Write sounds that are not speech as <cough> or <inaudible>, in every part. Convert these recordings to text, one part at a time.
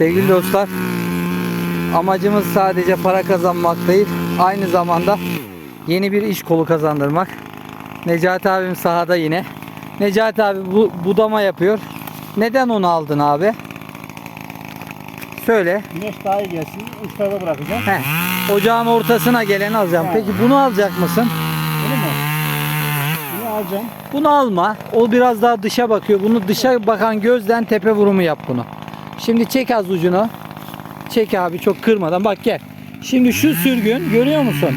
Sevgili dostlar, amacımız sadece para kazanmak değil, aynı zamanda yeni bir iş kolu kazandırmak. Necati abim sahada yine. Necati abi bu budama yapıyor. Neden onu aldın abi? Söyle. Güneş daha iyi gelsin. Uçlarda bırakacağım. Heh. Ocağın ortasına geleni alacağım. Peki bunu alacak mısın? Öyle mi? Bunu alacağım. Bunu alma. O biraz daha dışa bakıyor. Bunu dışa bakan gözden tepe vurumu yap bunu. Şimdi çek az ucunu. Çek abi çok kırmadan. Bak gel. Şimdi şu sürgün görüyor musun?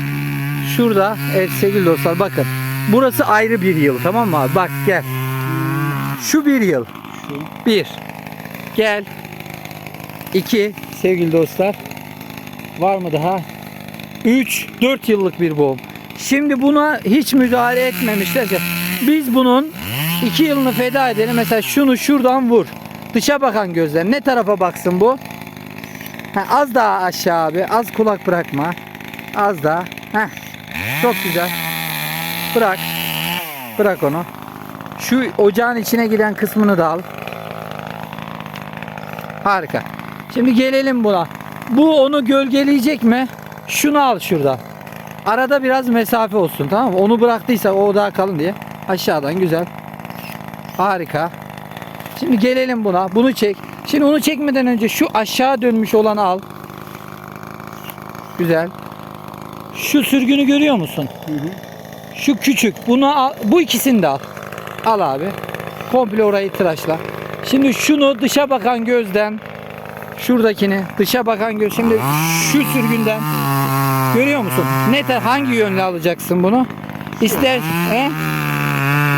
Şurada. Evet sevgili dostlar bakın. Burası ayrı bir yıl tamam mı abi? Bak gel. Şu bir yıl. Şu. Bir. Gel. İki sevgili dostlar. Var mı daha? Üç. Dört yıllık bir boğum. Şimdi buna hiç müdahale etmemişlerse biz bunun iki yılını feda edelim. Mesela şunu şuradan vur. Dışa bakan gözler. Ne tarafa baksın bu? Ha, az daha aşağı abi. Az kulak bırakma. Az daha. Heh. Çok güzel. Bırak. Bırak onu. Şu ocağın içine giden kısmını da al. Harika. Şimdi gelelim buna. Bu onu gölgeleyecek mi? Şunu al şuradan. Arada biraz mesafe olsun tamam mı? Onu bıraktıysa o daha kalın diye. Aşağıdan güzel. Harika. Şimdi gelelim buna. Bunu çek. Şimdi onu çekmeden önce şu aşağı dönmüş olanı al. Güzel. Şu sürgünü görüyor musun? Hı hı. Şu küçük. Bunu al. Bu ikisini de al. Al abi. Komple orayı tıraşla. Şimdi şunu dışa bakan gözden şuradakini dışa bakan göz şimdi şu sürgünden görüyor musun? Ne hangi yönle alacaksın bunu? İster he?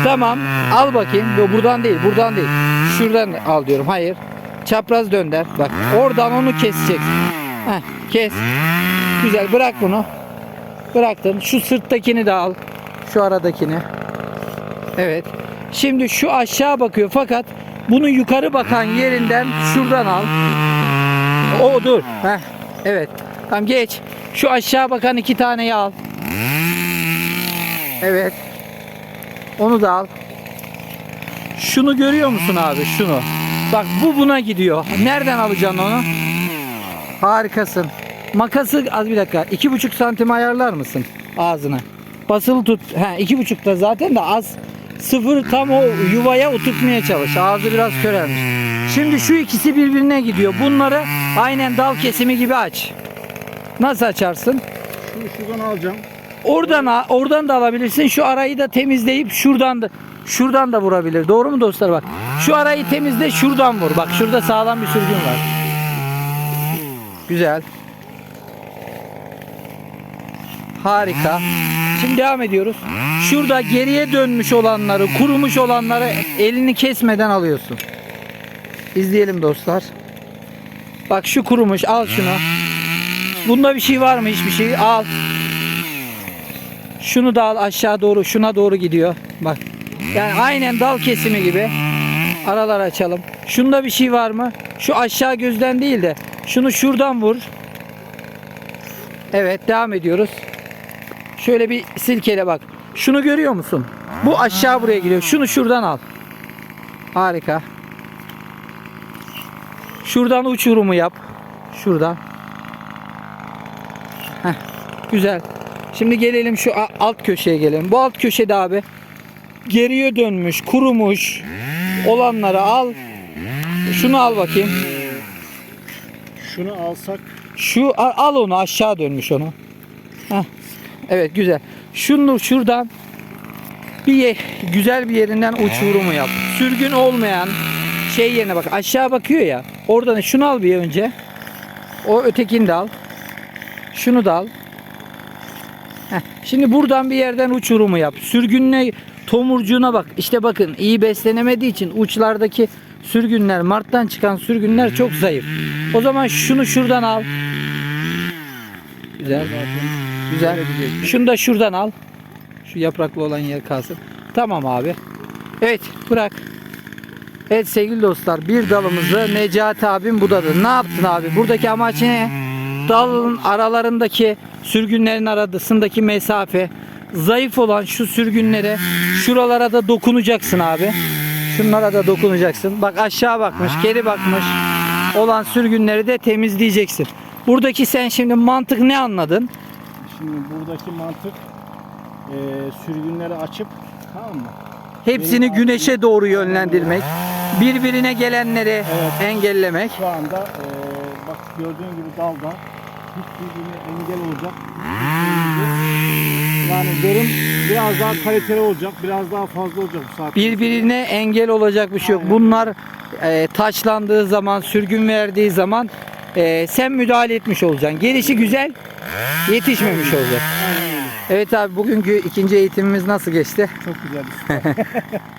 Tamam. Al bakayım. Yo, buradan değil. Buradan değil. Şuradan al diyorum. Hayır. Çapraz dönder. Bak. Oradan onu keseceksin. Heh, kes. Güzel. Bırak bunu. Bıraktın. Şu sırttakini de al. Şu aradakini. Evet. Şimdi şu aşağı bakıyor fakat bunu yukarı bakan yerinden şuradan al. O dur. Heh. Evet. Tamam geç. Şu aşağı bakan iki taneyi al. Evet. Onu da al. Şunu görüyor musun abi? Şunu. Bak bu buna gidiyor. Nereden alacaksın onu? Harikasın. Makası az bir dakika. iki buçuk santim ayarlar mısın ağzına? Basılı tut. He iki buçukta zaten de az. Sıfır tam o yuvaya oturtmaya çalış. Ağzı biraz körelmiş. Şimdi şu ikisi birbirine gidiyor. Bunları aynen dal kesimi gibi aç. Nasıl açarsın? Şunu şuradan alacağım. Oradan oradan da alabilirsin. Şu arayı da temizleyip şuradan da şuradan da vurabilir. Doğru mu dostlar bak. Şu arayı temizle şuradan vur. Bak şurada sağlam bir sürgün var. Güzel. Harika. Şimdi devam ediyoruz. Şurada geriye dönmüş olanları, kurumuş olanları elini kesmeden alıyorsun. İzleyelim dostlar. Bak şu kurumuş. Al şunu. Bunda bir şey var mı? Hiçbir şey. Al. Şunu da al aşağı doğru şuna doğru gidiyor. Bak. Yani aynen dal kesimi gibi. Aralar açalım. Şunda bir şey var mı? Şu aşağı gözden değil de şunu şuradan vur. Evet devam ediyoruz. Şöyle bir silkele bak. Şunu görüyor musun? Bu aşağı buraya gidiyor. Şunu şuradan al. Harika. Şuradan uçurumu yap. Şuradan. Heh, güzel. Şimdi gelelim şu alt köşeye gelelim. Bu alt köşede abi geriye dönmüş, kurumuş olanları al. Şunu al bakayım. Şunu alsak Şu al, al onu aşağı dönmüş onu. Heh. Evet güzel. Şunu şuradan bir ye- güzel bir yerinden uçurumu yap. Sürgün olmayan şey yerine bak. Aşağı bakıyor ya. Oradan şunu al bir önce. O ötekini de al. Şunu da al. Şimdi buradan bir yerden uçurumu yap. Sürgünle tomurcuğuna bak. İşte bakın iyi beslenemediği için uçlardaki sürgünler, marttan çıkan sürgünler çok zayıf. O zaman şunu şuradan al. Güzel. Güzel. Şunu da şuradan al. Şu yapraklı olan yer kalsın. Tamam abi. Evet bırak. Evet sevgili dostlar bir dalımızı Necati abim budadı. Ne yaptın abi? Buradaki amaç ne? Dalın aralarındaki sürgünlerin arasındaki mesafe zayıf olan şu sürgünlere şuralara da dokunacaksın abi. Şunlara da dokunacaksın. Bak aşağı bakmış, geri bakmış. olan sürgünleri de temizleyeceksin. Buradaki sen şimdi mantık ne anladın? Şimdi buradaki mantık e, sürgünleri açıp tamam mı? Hepsini güneşe doğru yönlendirmek, birbirine gelenleri Evet. engellemek. Şu anda e, bak gördüğün gibi dalda birbirine engel olacak. Yani verim biraz daha kaliteli olacak, biraz daha fazla olacak bu saatte. Birbirine engel olacak bir şey yok. Bunlar e, taçlandığı zaman, sürgün verdiği zaman e, sen müdahale etmiş olacaksın. Gelişi güzel, yetişmemiş olacak. Aynen. Evet abi bugünkü ikinci eğitimimiz nasıl geçti? Çok güzel. <laughs>